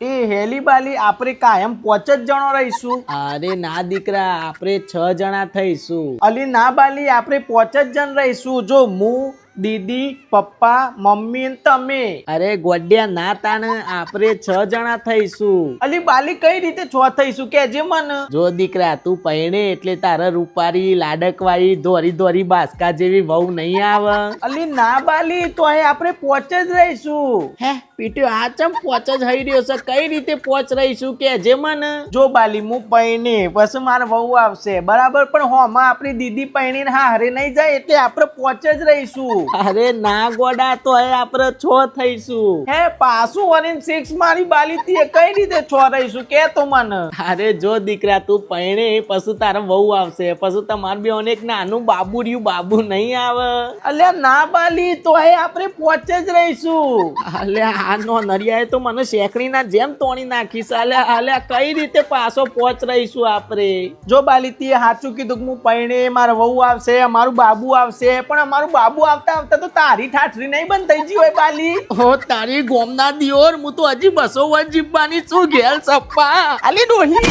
એ હેલી બાલી આપણે કાયમ પોચ જ જણો રહીશું. અરે ના દીકરા આપણે છ જણા થઈશું. અલી ના બાલી આપણે પોચ જ જણ રહીશું. જો હું દીદી પપ્પા મમ્મી તમે. અરે ગોડિયા ના તાણ આપણે છ જણા થઈશું. અલી બાલી કઈ રીતે છ થઈશું? કેજે મને. જો દીકરા તું પહેણે એટલે તારા રૂપારી લાડકવાળી ધોરી ધોરી બાસકા જેવી વહુ નહીં આવે. અલી ના બાલી તો આપણે પોચ જ રહીશું. હે? પીટ્યો. આ ચમ પોચ જ હઈ રહ્યો છે? કઈ રીતે પોચ રહીશું કે જે મને? જો બાલી હું પૈણે. પછી મારે વહુ આવશે. બરાબર? પણ હોમાં આપણી દીદી પૈણીને હા હરે નહીં જાય એટલે આપણે પોચ જ રહીશું. અરે ના ગોડા તો હવે આપણે છ થઈશું. હે પાછું વરીને સિક્સ મારી બાલી તી કઈ રીતે છ રહીશું? કે તો મને. અરે જો દીકરા તું પહેણે પછી તારા વહુ આવશે. પછી તમારે બે એક નાનું બાબુ રહ્યું બાબુ નહીં આવે. અલ્યા ના બાલી તો હે આપણે પોચ જ રહીશું. અલે આ નો નરિયાએ તો મને શેકડીના જેમ તોણી નાખીશ સાલે હાલે કઈ રીતે પાછો પોચ રહીશું આપણે? જો બાલી તીએ સાચું કીધું કે હું પૈણે મારો વહુ આવશે અમારું બાબુ આવશે પણ અમારું બાબુ આવતા આવતા તો તારી ઠાઠરી નહીં બંધ થઈ ગઈ હોય બાલી. હો તારી ગોમના દિયોર હું તો હજી બસો વર્ષ જીવવાની છું ઘેર સપ્પા. આલી ડોહી.